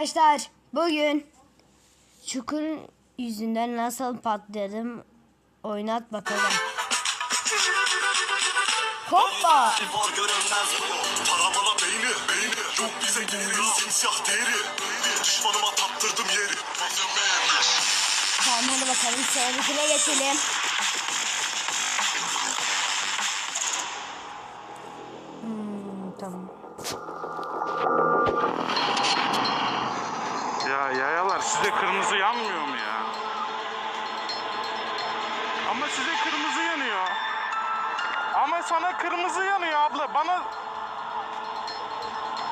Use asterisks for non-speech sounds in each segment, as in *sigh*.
Arkadaşlar bugün çukur yüzünden nasıl patladım? Oynat bakalım. Hoppa! Var görünmez Taramalı beyni beyni. Yok bize geri simsiyah deri Düşmanıma tattırdım yeri. Tamam hadi bakalım. Sıradakine geçelim. Ama size kırmızı yanıyor. Ama sana kırmızı yanıyor abla. Bana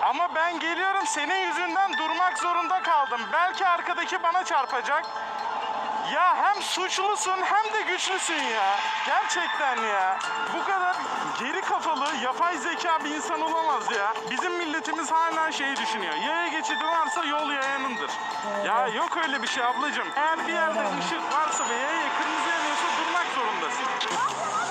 ama ben geliyorum senin yüzünden durmak zorunda kaldım. Belki arkadaki bana çarpacak. Ya hem suçlusun hem de güçlüsün ya. Gerçekten ya. Bu kadar geri kafalı, yapay zeka bir insan olamaz ya. Bizim milletimiz hala şeyi düşünüyor. Yaya geçidi varsa yol yayanındır. Ya yok öyle bir şey ablacığım. Eğer bir yerde ışık varsa ve yaya durmak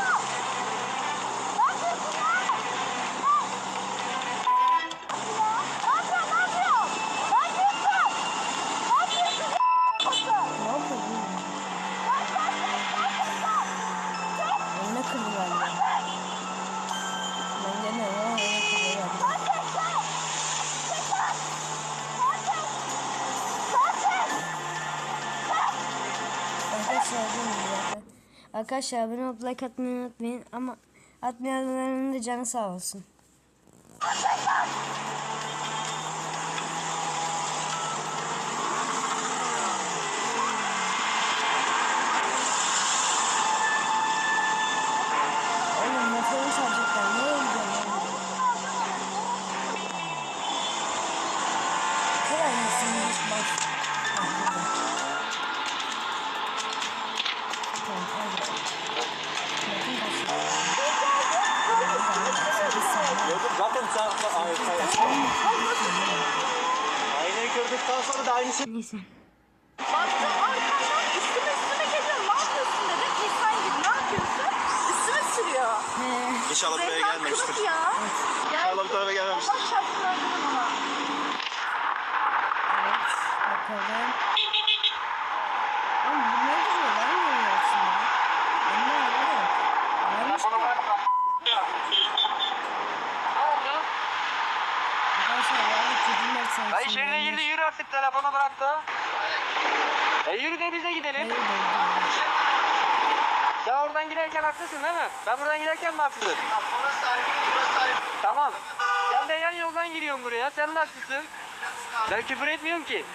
Arkadaşlar abone olup like atmayı unutmayın ama atmayanların da canı sağ olsun. Gördükten sonra da aynısı. Neyse. Baktım arkamdan üstüme üstüme geliyor. Ne yapıyorsun dedim. İnsan gibi ne yapıyorsun? Üstüme sürüyor. He. İnşallah buraya Resmen gelmemiştir. ya. İnşallah bu tarafa gelmemiştir. Allah çarpsın öldürürüm onu. Evet. Bakalım. Oğlum bu ne duruyor lan yolun altında? Önde araba yok. Varmış da. Arkadaşlar yani kediler sanki. Dayı şehre girdi yürü artık telefonu bırak da. E yürü de bize gidelim. Hayır değil. Sen oradan giderken haklısın değil mi? Ben buradan giderken mi haklısın? Tamam. Sen de yan yoldan giriyorsun buraya. Sen de haklısın. Ben küfür etmiyorum ki.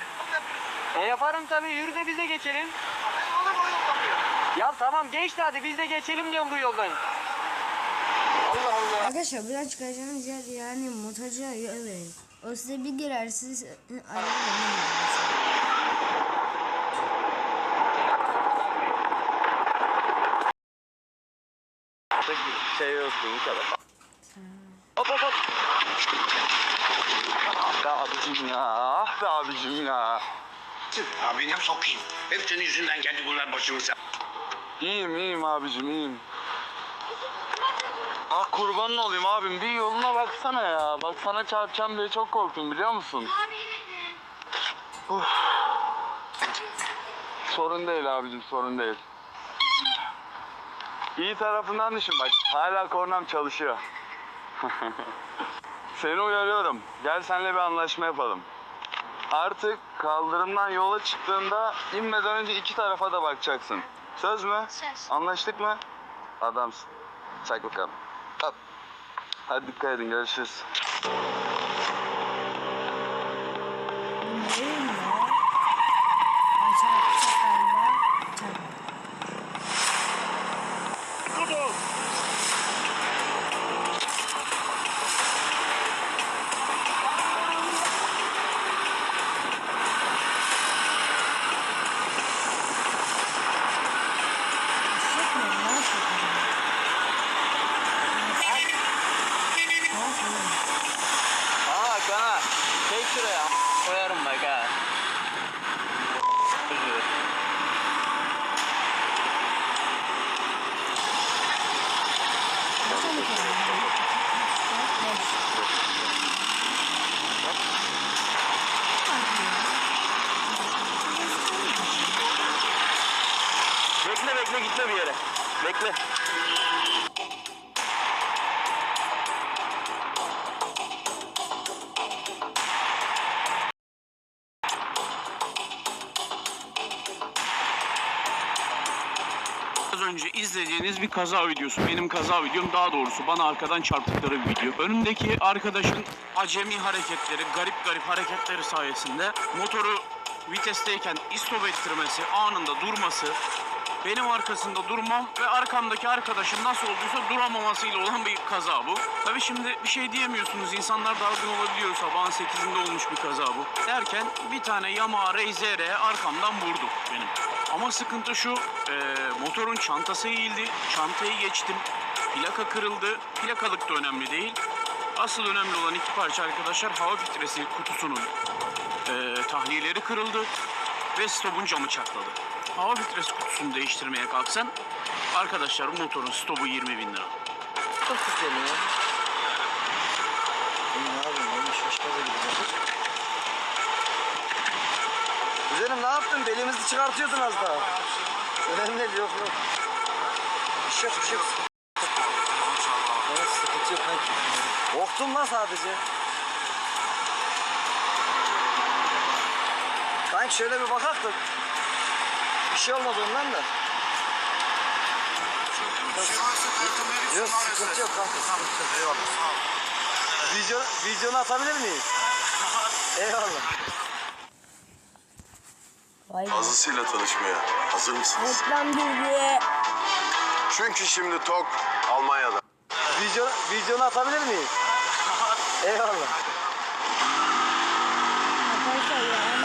E yaparım tabii. Yürü de bize geçelim. Ya tamam geç de hadi biz de geçelim diyorum bu yoldan. Allah Allah. Arkadaşlar buradan çıkacağınız yer yani motorcuya yol verin. O size bir girer siz araba dönemiyorsunuz. Şey yok bu kadar. Hop hop hop. Ah be abicim ya. Ah be abicim ya. Abine sokayım. Hep senin yüzünden geldi bunlar başımıza. İyiyim iyiyim abicim iyiyim. Ah kurbanın olayım abim bir yoluna baksana ya. Bak sana çarpacağım diye çok korktum biliyor musun? Uf. Sorun değil abicim sorun değil. İyi tarafından düşün bak. Hala kornam çalışıyor. *laughs* Seni uyarıyorum. Gel seninle bir anlaşma yapalım. Artık kaldırımdan yola çıktığında inmeden önce iki tarafa da bakacaksın. Söz mü? Söz. Anlaştık mı? Adamsın. Çak bakalım. Hop. Hadi dikkat edin görüşürüz. Bu neyim ya? Ay çarpacak galiba. Çarpmadı. Eşek mi? Ne yapıyor acaba? Ne yapıyor? Ne yapıyor? bekle gitme bir yere. Bekle. Önce izlediğiniz bir kaza videosu. Benim kaza videom daha doğrusu bana arkadan çarptıkları bir video. Önümdeki arkadaşın acemi hareketleri, garip garip hareketleri sayesinde motoru vitesteyken istop ettirmesi, anında durması, benim arkasında durmam ve arkamdaki arkadaşın nasıl olduysa duramamasıyla olan bir kaza bu. Tabii şimdi bir şey diyemiyorsunuz. İnsanlar dalgın olabiliyor. Sabahın 8'inde olmuş bir kaza bu. Derken bir tane Yamaha RZR arkamdan vurdu benim. Ama sıkıntı şu, e, motorun çantası eğildi, çantayı geçtim, plaka kırıldı, plakalık da önemli değil. Asıl önemli olan iki parça arkadaşlar hava filtresi kutusunun e, tahliyeleri kırıldı ve stopun camı çatladı. Hava filtresi kutusunu değiştirmeye kalksan arkadaşlar motorun stopu 20 bin lira. Çok güzel ya. Ne. Güzelim ne yaptın? Belimizi çıkartıyordun az daha. Önemli değil yok yok. Bir şey yok bir şey yok. Evet sıkıntı yok kanki. Korktum lan sadece. Kanki şöyle bir bakak. Bir şey olmaz ondan da. Yok sıkıntı yok kanka sıkıntı yok. Eyvallah. Video, videonu atabilir miyiz? Eyvallah. Vay be. Fazlasıyla tanışmaya hazır mısınız? Reklam girdi. Çünkü şimdi TOK Almanya'da. Video, videonu atabilir miyiz? *laughs* Eyvallah. Arkadaşlar ya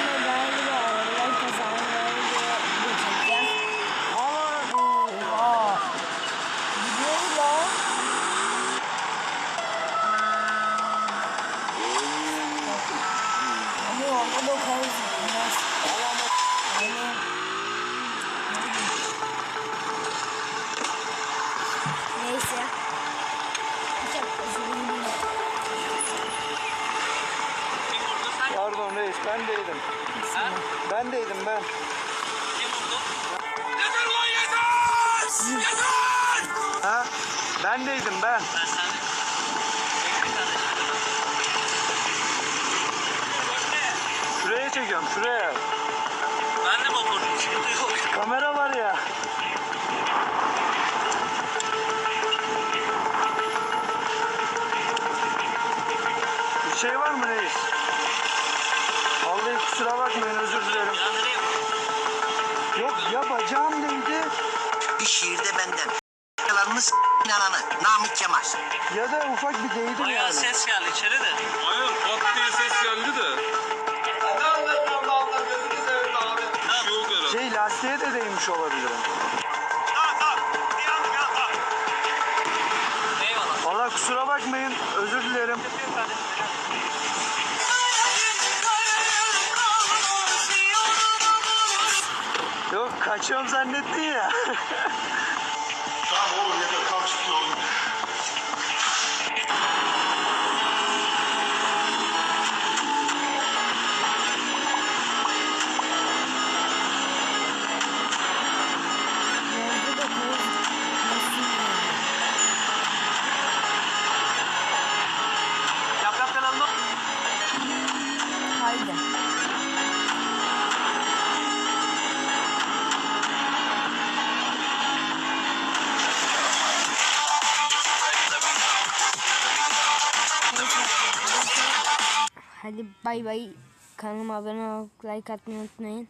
Ben deydim ben. Şuraya çekiyorum şuraya. Ben de motorcuyum, sıkıntı yok. Kamera var ya. Bir şey var mı reis? Vallahi kusura bakmayın özür dilerim. Ya da ufak bir değdim Bayağı yani. ses geldi içeri de. Hayır pat diye ses geldi de. Ne anlatıyorsun Allah gözünü seveyim abi. Bir şey yok herhalde. Şey lastiğe de değmiş olabilirim. Eyvallah. Valla kusura bakmayın özür dilerim. Yok kaçıyorum zannettin ya. *laughs* Hadi bay bay. Kanalıma abone olup like atmayı unutmayın.